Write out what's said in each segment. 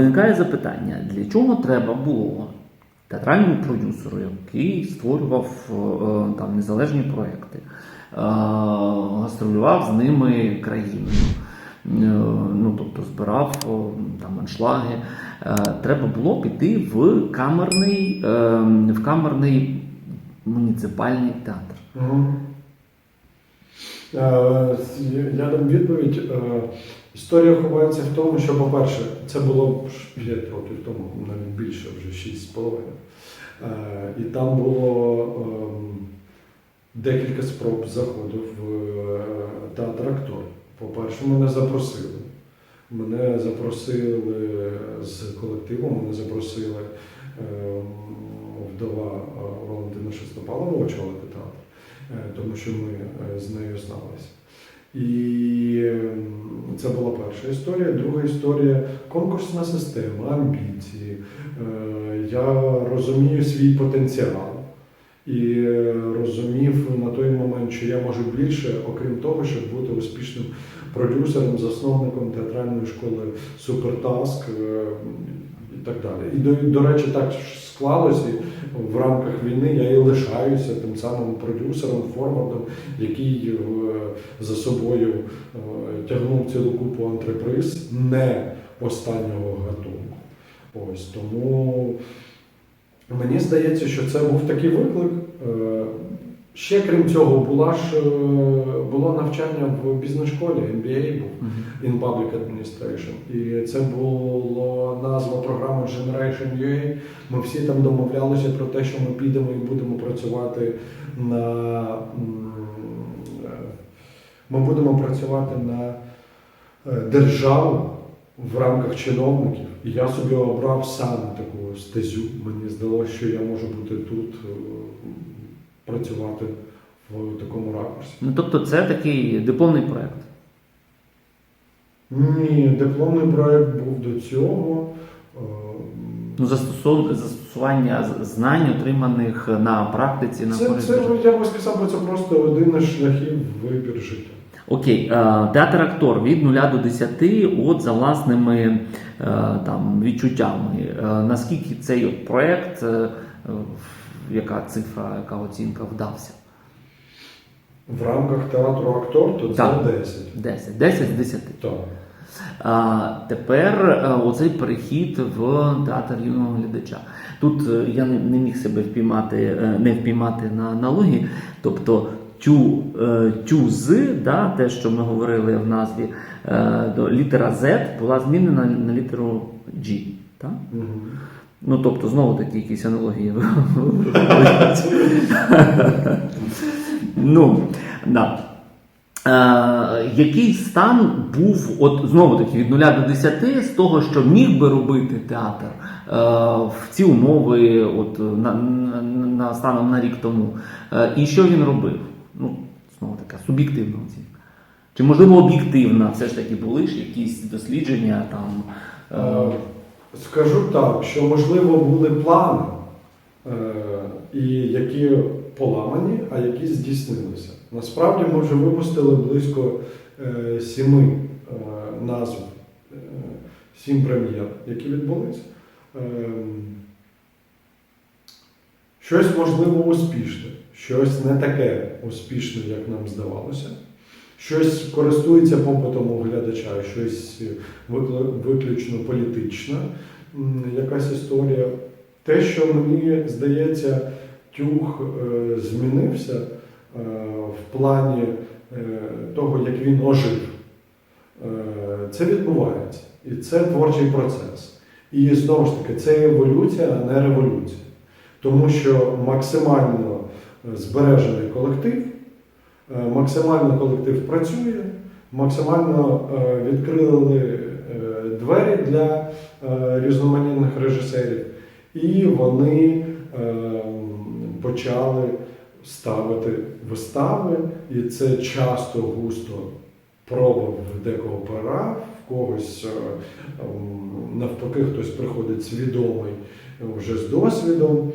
виникає запитання, для чого треба було театральному продюсеру, який створював е, там незалежні проекти, е, гастролював з ними країною. е, Ну, тобто збирав там аншлаги. Треба було піти в камерний, в камерний муніципальний театр. Е, Я дам відповідь. Історія ховається в тому, що, по-перше, це було 5 років тому, навіть більше, вже 6,5. Е, І там було ем, декілька спроб заходу в е, театр актор. По-перше, мене запросили. Мене запросили з колективом, мене запросили ем, вдова е, Валентина Шестопалова очолити театр, тому що ми з нею зналися. І ем, це була перша історія. Друга історія конкурсна система, амбіції. Е, Я розумію свій потенціал і е, розумів на той момент, що я можу більше, окрім того, щоб бути успішним продюсером, засновником театральної школи Супертаск е, і так далі. І до, до речі, так склалося в рамках війни. Я і лишаюся тим самим продюсером, форвардом, який е, за собою е, тягнув цілу купу антреприз не останнього гатунку. Ось тому мені здається, що це був такий виклик. Ще крім цього, була ж е, було навчання в бізнес-школі, MBA був in Public Administration. І це було назва програми Generation UA. Ми всі там домовлялися про те, що ми підемо і будемо працювати на е, ми будемо працювати на е, державу в рамках чиновників. І я собі обрав саме таку стезю. Мені здалося, що я можу бути тут, працювати в такому ракурсі. Ну, тобто, це такий дипломний проект. Ні, дипломний проект був до цього. Е, Ну, застосування знань, отриманих на практиці на Це, це я би сказав, це просто один із шляхів вибір життя. Окей, е, театр актор від 0 до 10, от за власними е, там відчуттями. Наскільки цей проект, е, яка цифра, яка оцінка вдався? В рамках театру актор, то це Так. 10. 10. 10 з 10. Так. А тепер е, оцей перехід в театр юного глядача. Тут е, я не, не міг себе впіймати, е, не впіймати на аналогії. Тобто тю, тю з, да, те, що ми говорили в назві, до літера Z була змінена на літеру G. Так? Мгм. Ну, тобто, знову такі якісь аналогії. ну, да. Е, який стан був, от знову таки, від 0 до 10, з того, що міг би робити театр е, в ці умови, от на, на, на станом на рік тому, е, і що він робив? Ну, знову така суб'єктивна оцінка. Чи можливо об'єктивна, все ж таки були ж якісь дослідження там. е, Е, Скажу так, що можливо були плани, е, і які поламані, а які здійснилися. Насправді ми вже випустили близько е, сіми е, назв, сім прем'єр, які відбулися. Ем, Щось можливо успішне, щось не таке успішне, як нам здавалося. Щось користується попитом у глядача, щось виключно політична якась історія. Те, що мені здається, тюг е, змінився е, в плані е, того, як він ожив. Е, це відбувається. І це творчий процес. І знову ж таки, це еволюція, а не революція. Тому що максимально е, збережений колектив, е, максимально колектив працює, максимально е, відкрили е, двері для е, різноманітних режисерів, і вони е, почали ставити вистави, і це часто густо проба в декого пора, в когось е, ем, навпаки хтось приходить свідомий е, вже з досвідом.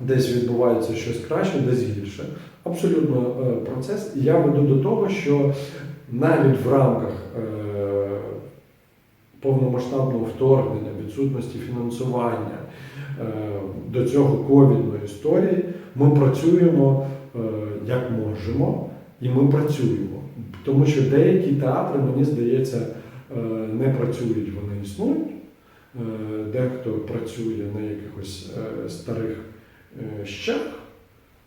Десь відбувається щось краще, десь гірше. Абсолютно е, процес. І я веду до того, що навіть в рамках е, повномасштабного вторгнення, відсутності фінансування е, до цього ковідної історії, ми працюємо як можемо, і ми працюємо. Тому що деякі театри, мені здається, не працюють, вони існують. Дехто працює на якихось старих щах,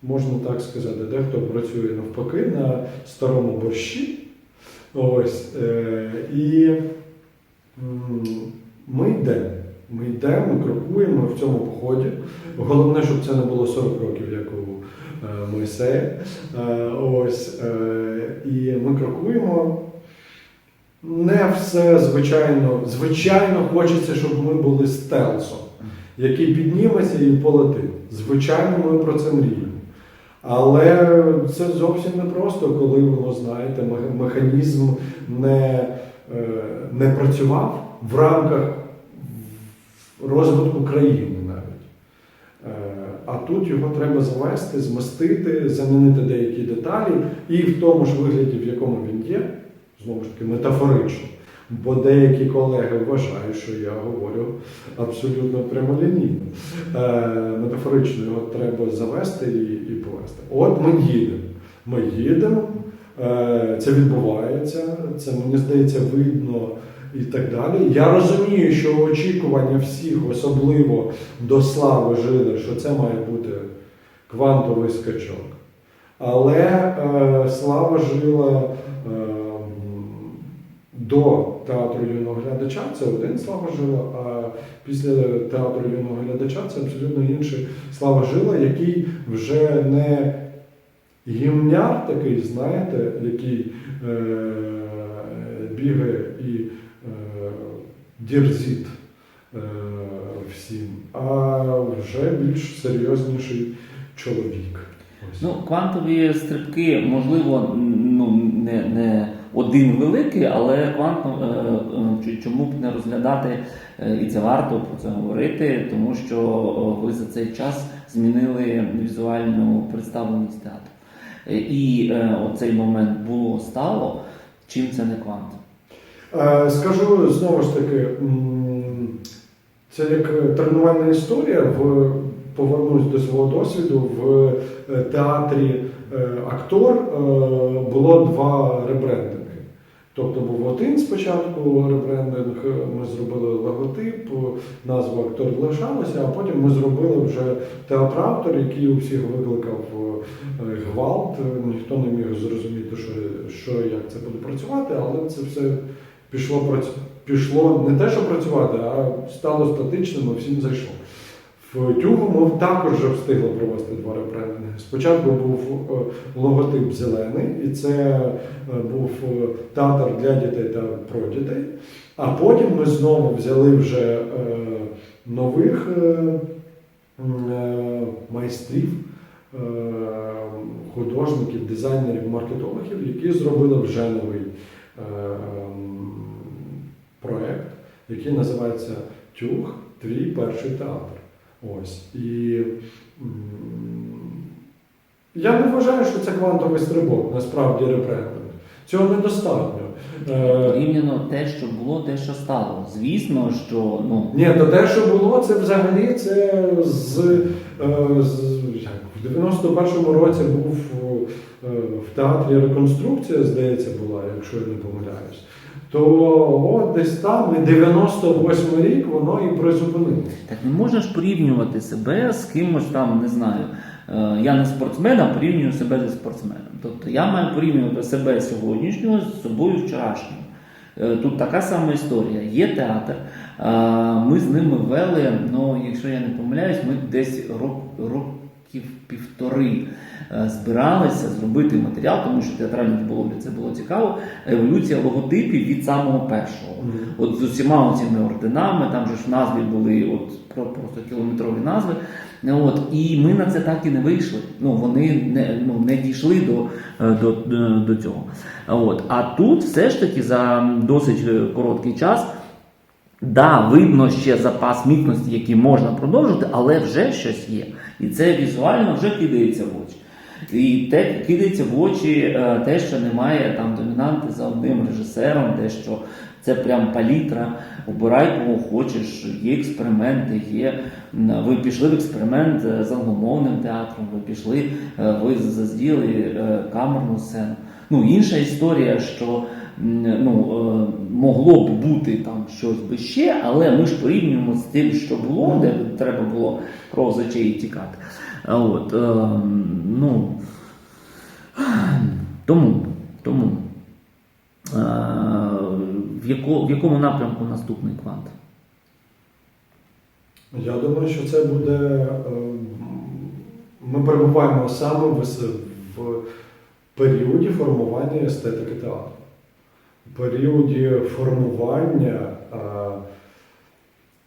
можна так сказати, дехто працює навпаки на старому борщі. Ось. е, І ми йдемо. Ми йдемо, ми крокуємо в цьому поході. Головне, щоб це не було 40 років, як у е, Мойсея. Е, Ось. е, І ми крокуємо. Не все звичайно. Звичайно, хочеться, щоб ми були стелсом, який підніметься і полетить. Звичайно, ми про це мріємо. Але це зовсім не просто, коли воно, знаєте, механізм не, е, не працював в рамках розвитку країни навіть. Е, А тут його треба завести, змастити, замінити деякі деталі, і в тому ж вигляді, в якому він є, знову ж таки, метафорично. Бо деякі колеги вважають, що я говорю абсолютно прямолінійно. Е, метафорично його треба завести і, і повести. От ми їдемо. Ми їдемо, е, це відбувається, це мені здається видно і так далі. Я розумію, що очікування всіх, особливо до слави жили, що це має бути квантовий скачок. Але е, слава жила е, до театру юного глядача це один слава жила, а після театру юного глядача це абсолютно інший слава жила, який вже не гімняр такий, знаєте, який е, бігає і е, дірзить е, всім, а вже більш серйозніший чоловік. Ось. Ну, квантові стрибки, можливо, ну, не, не один великий, але квантом, е, е, чому б не розглядати, е, і це варто про це говорити, тому що ви за цей час змінили візуальну представленість театру. І оцей момент було стало, чим це не квант. Скажу знову ж таки, це як тренувальна історія. В повернусь до свого досвіду в театрі актор було два ребрендинги. Тобто був один спочатку ребрендинг, ми зробили логотип, назва актор залишалася, а потім ми зробили вже театр-автор, який у всіх викликав е, гвалт. Ніхто не міг зрозуміти, що, що як це буде працювати, але це все пішло пішло не те, що працювати, а стало статичним, і всім зайшло. Тюгу ми також вже встигли провести два ребрендинги. Спочатку був е, логотип зелений, і це е, був е, театр для дітей та про дітей. А потім ми знову взяли вже нових майстрів, художників, дизайнерів, маркетологів, які зробили вже новий м, проект, який називається Тюг, твій перший театр. Ось. І я не вважаю, що це квантовий стрибок, насправді репрендинг. Цього недостатньо. Е, Порівняно те, що було, те, що стало. Звісно, що ну, Ні, то те, що було, це взагалі це з, е, з як, в 91-му році був е, в театрі реконструкція, здається, була, якщо я не помиляюсь. То от десь там і 98 рік воно і призупинилося. Так не можна ж порівнювати себе з кимось там, не знаю. е, Я не спортсмен, а порівнюю себе зі спортсменом. Тобто я маю порівнювати себе сьогоднішнього з собою вчорашнього. Е, Тут така сама історія. Є театр. Ми з ними вели, ну, якщо я не помиляюсь, ми десь рок, років півтори збиралися зробити матеріал, тому що театральне було це було цікаво. Еволюція логотипів від самого першого. От з усіма цими орденами, там же ж в назві були от просто кілометрові назви. От, і ми на це так і не вийшли. Ну, вони не, ну, не дійшли до, е, до, до, до цього. От. А тут все ж таки за досить е, короткий час. Да, видно ще запас міцності, який можна продовжити, але вже щось є. І це візуально вже кидається в очі. І те кидається в очі е, те, що немає там домінанти за одним режисером, те, що це прям палітра, обирай кого хочеш, є експерименти, є. Ви пішли в експеримент е, з англомовним театром, ви пішли, е, ви задіяли е, камерну сцену. Ну, інша історія, що ну, могло б бути там щось би ще, але ми ж порівнюємо з тим, що було, де треба було кров з очей тікати. От, е, ну, тому, тому е, в, яко, в якому напрямку наступний квант? Я думаю, що це буде. е, Ми перебуваємо саме в, в періоді формування естетики театру. В періоді формування е,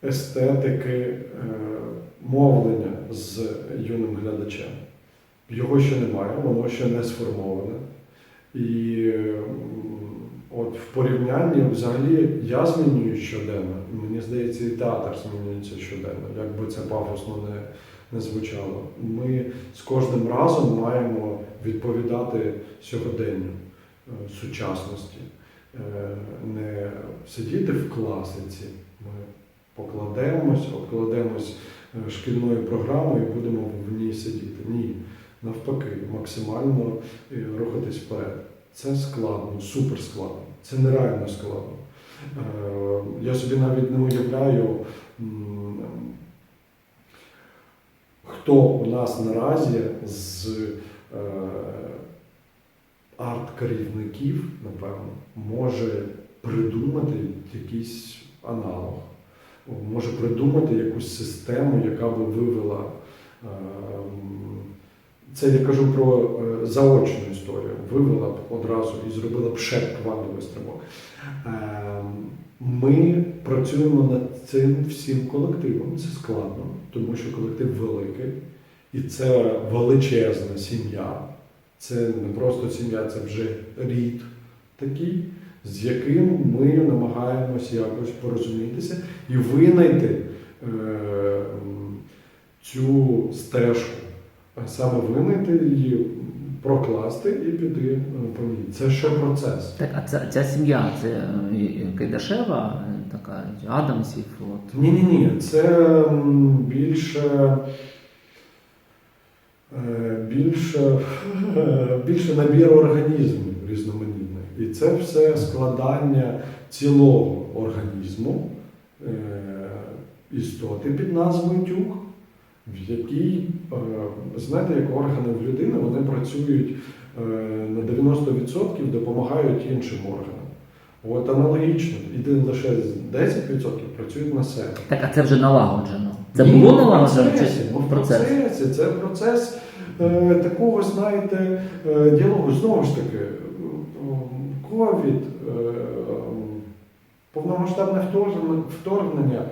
естетики е, мовлення з юним глядачем. Його ще немає, воно ще не сформоване. І от в порівнянні взагалі я змінюю щоденно. Мені здається, і театр змінюється щоденно, як би це пафосно не, не звучало. Ми з кожним разом маємо відповідати сьогоденню е, сучасності, Е, не сидіти в класиці. Ми покладемось, обкладемось е, шкільною програмою і будемо в ній сидіти. Ні. Навпаки, максимально е, рухатись вперед. Це складно, супер складно. Це нереально складно. Е, Я собі навіть не уявляю, хто у нас наразі з е, арт-керівників, напевно, може придумати якийсь аналог, може придумати якусь систему, яка би вивела. Це я кажу про е, заочну історію. Вивела б одразу і зробила б ще квантовий стрибок. Ем, Ми працюємо над цим всім колективом. Це складно, тому що колектив великий, і це величезна сім'я. Це не просто сім'я, це вже рід такий, з яким ми намагаємось якось порозумітися і винайти е, цю стежку, саме винайти її, прокласти і піти е, по ній. Це ще процес. Так, а ця, ця сім'я це е, Кайдашева, е, така Адамсів. От. Ні, ні, ні, це більше. Більше, більше набір організмів різноманітних. І це все складання цілого організму істоти під назвою тюк, в якій, знаєте, як органи в людини, вони працюють е, на 90% допомагають іншим органам. От аналогічно, і лише 10% працюють на себе. Так, а це вже налагоджено. Це Ні, було налагоджено? Чи ну, в процес? процесі. Це процес е, такого, знаєте, е, діалогу. Знову ж таки, е, ковід, е, повномасштабне вторгнення,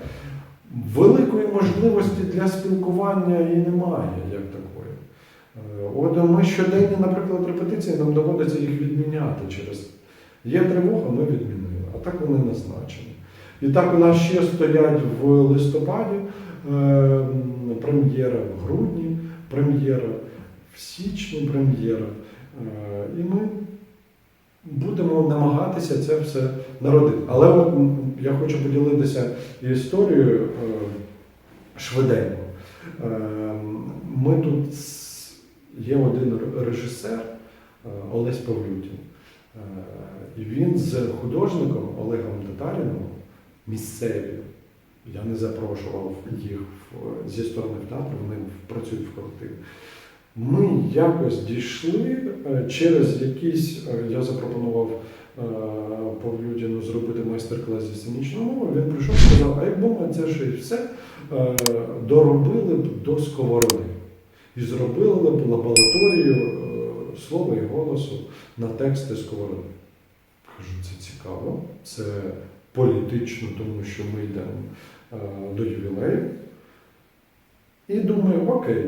великої можливості для спілкування і немає, як такої. Е, От ми щоденні, наприклад, репетиції, нам доводиться їх відміняти через. Є тривога, ми відмінили, а так вони назначені. І так у нас ще стоять в листопаді е, прем'єра в грудні, прем'єра в січні, прем'єра. Е, і ми будемо намагатися це все народити. Але от я хочу поділитися історією е, швиденько. Е, ми тут є один режисер е, Олесь Павлютін. І він з художником Олегом Татаріном місцеві. Я не запрошував їх зі сторони в театру, вони працюють в колективі. Ми якось дійшли через якісь, я запропонував е, Павлютіну зробити майстер-клас зі сценічної мови. Він прийшов і сказав, а якби ми це ще й все е, доробили б до сковороди і зробили б лабораторію е, слова і голосу на тексти сковороди. Кажу, це цікаво, це політично, тому що ми йдемо до ювілею. І думаю, окей,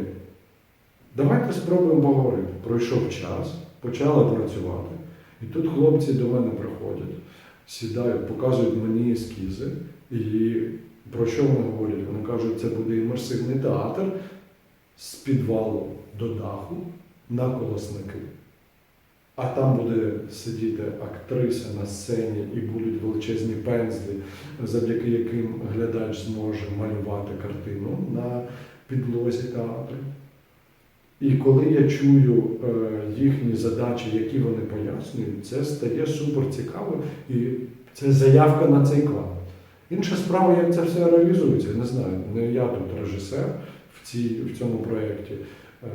давайте спробуємо поговорити. Пройшов час, почали працювати. І тут хлопці до мене приходять, сідають, показують мені ескізи. І про що вони говорять? Вони кажуть, це буде імерсивний театр з підвалу до даху, на колосники. А там буде сидіти актриса на сцені і будуть величезні пензлі, завдяки яким глядач зможе малювати картину на підлозі театру. І коли я чую е, їхні задачі, які вони пояснюють, це стає супер цікаво і це заявка на цей клад. Інша справа, як це все реалізується, не знаю. Не я тут режисер в, цій, в цьому проєкті, е,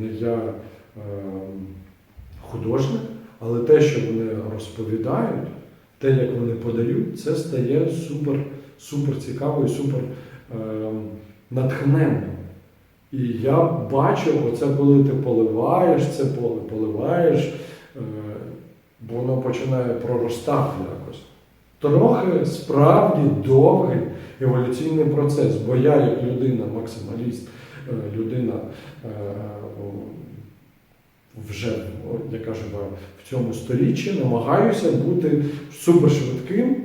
не я е, художник, але те, що вони розповідають, те, як вони подають, це стає супер, супер цікаво і супер натхненно. І я бачу, оце коли ти поливаєш це поле, поливаєш, е, воно починає проростати якось. Трохи справді довгий еволюційний процес, бо я, як людина, максималіст, е, людина е, вже, яка живе в цьому сторіччі, намагаюся бути супершвидким,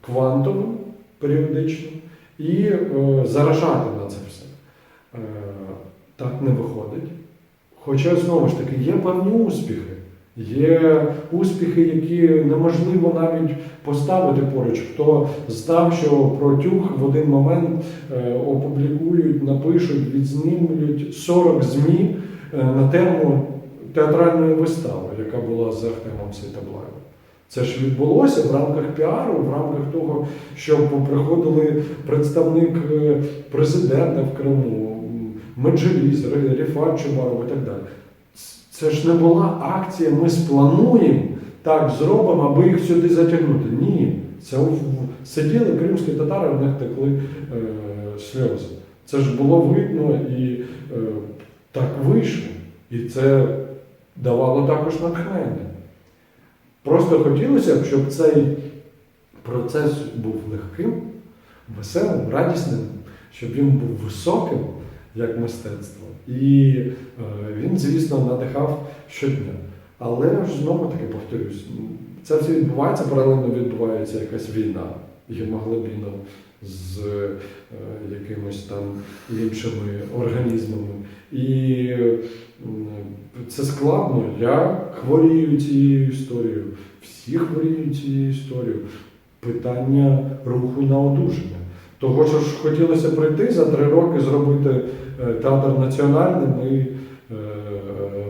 квантовим періодично і е, заражати на це все. Е, так не виходить. Хоча, знову ж таки, є певні успіхи. Є успіхи, які неможливо навіть поставити поруч. Хто знав, що про тюг в один момент е, опублікують, напишуть, відзнімлють 40 ЗМІ на тему театральної вистави, яка була з Ахтемом Світоблаєвим. Це ж відбулося в рамках піару, в рамках того, що приходили представник е, президента в Криму, Меджеліс, Ріфат Чубаров і так далі. Це ж не була акція, ми сплануємо, так зробимо, аби їх сюди затягнути. Ні. Це сиділи кримські татари, в них текли е, сльози. Це ж було видно і е, так вийшло. І це давало також натхнення. Просто хотілося б, щоб цей процес був легким, веселим, радісним, щоб він був високим, як мистецтво. І е, він, звісно, надихав щодня. Але ж знову таки повторюсь, це все відбувається, паралельно відбувається якась війна гемоглобіном з е, якимось там іншими організмами. І це складно. Я хворію цією історією, всі хворіють цією історією. Питання руху на одужання. Того, що ж хотілося прийти за три роки, зробити е, театр національним і е,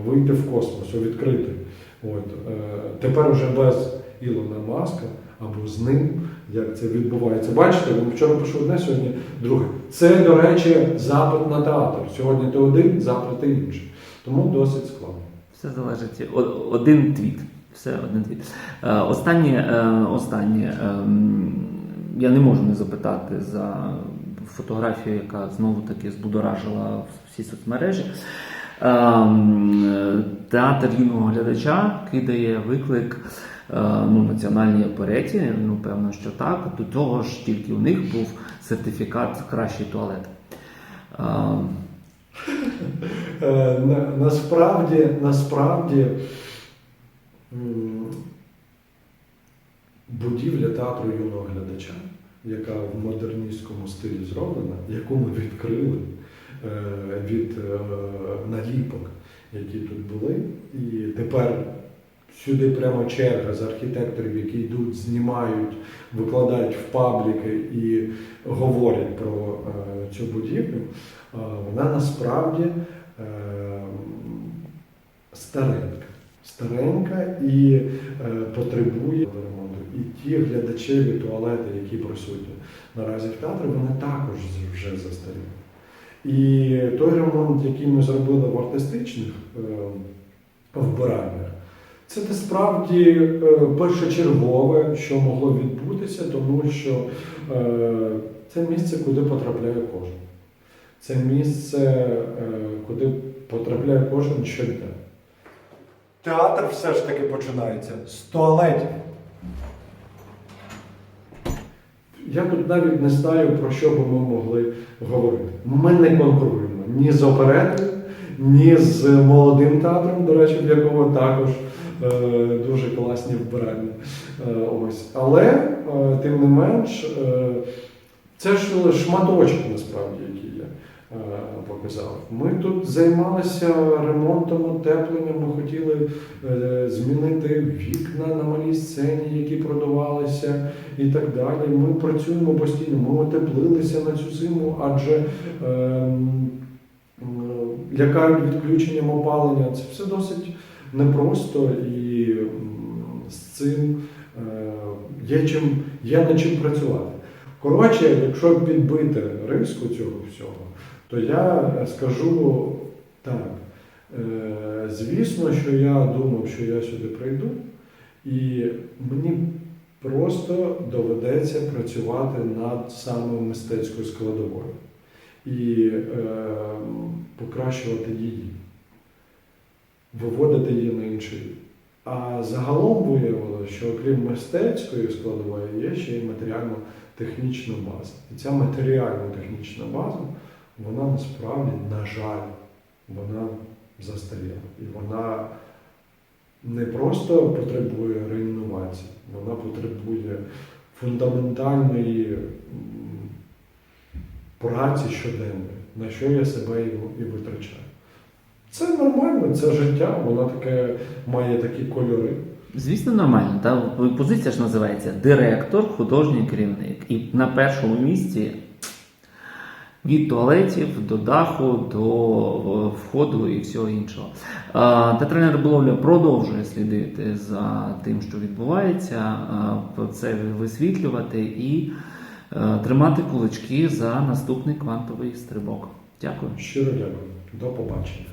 вийти в космос, у відкритий. От, е, тепер вже без Ілона Маска або з ним, як це відбувається. Бачите, він вчора пишу одне, сьогодні друге. Це, до речі, запит на театр. Сьогодні ти один, завтра ти інший. Тому досить складно. Все залежить. Один твіт. Все один твіт. Е, Останнє, е, останнє. ем, Я не можу не запитати за фотографію, яка знову таки збудоражила всі соцмережі. Ем, Театр юного глядача кидає виклик е, ну, національній опереті. Ну, певно, що так. До того ж, тільки у них був сертифікат кращий туалет. Е, на- Насправді, насправді будівля театру юного глядача, яка в модерністському стилі зроблена, яку ми відкрили е, від е, наліпок, які тут були, і тепер сюди прямо черга з архітекторів, які йдуть, знімають, викладають в пабліки і говорять про цю будівлю, вона насправді е, старенька. Старенька і е, потребує ремонту. І ті глядачеві туалети, які присутні наразі в театрі, вони також вже застаріли. І той ремонт, який ми зробили в артистичних е, вбиральнях, це насправді е, першочергове, що могло відбутися, тому що е, це місце, куди потрапляє кожен. Це місце, е, куди потрапляє кожен щодня. Театр все ж таки починається з туалетів. Я тут навіть не знаю, про що би ми могли говорити. Ми не конкуруємо ні з оперетою, ні з молодим театром, до речі, в якого також е, дуже класні вбиральні. Е, ось. Але, е, тим не менш, е, це ж шматочок насправді, який є. Показав. Ми тут займалися ремонтом, утепленням, ми хотіли е, змінити вікна на малій сцені, які продавалися, і так далі. Ми працюємо постійно, ми утеплилися на цю зиму, адже ем, лякають відключенням опалення. Це все досить непросто і з цим е, є, чим, є над чим працювати. Коротше, якщо підбити риску цього всього, то я скажу так. Е, звісно, що я думав, що я сюди прийду, і мені просто доведеться працювати над саме мистецькою складовою і е, покращувати її, виводити її на інший. А загалом виявилося, що окрім мистецької складової є ще й матеріально-технічна база. І ця матеріально-технічна база, вона насправді, на жаль, вона застаріла. І вона не просто потребує реінновації, вона потребує фундаментальної праці щоденної, на що я себе і, витрачаю. Це нормально, це життя, воно таке має такі кольори. Звісно, нормально. Та позиція ж називається директор, художній керівник. І на першому місці від туалетів до даху, до е, входу і всього іншого. Е, Театральна риболовля продовжує слідити за тим, що відбувається, е, це висвітлювати і тримати кулачки за наступний квантовий стрибок. Дякую. Щиро дякую. До побачення.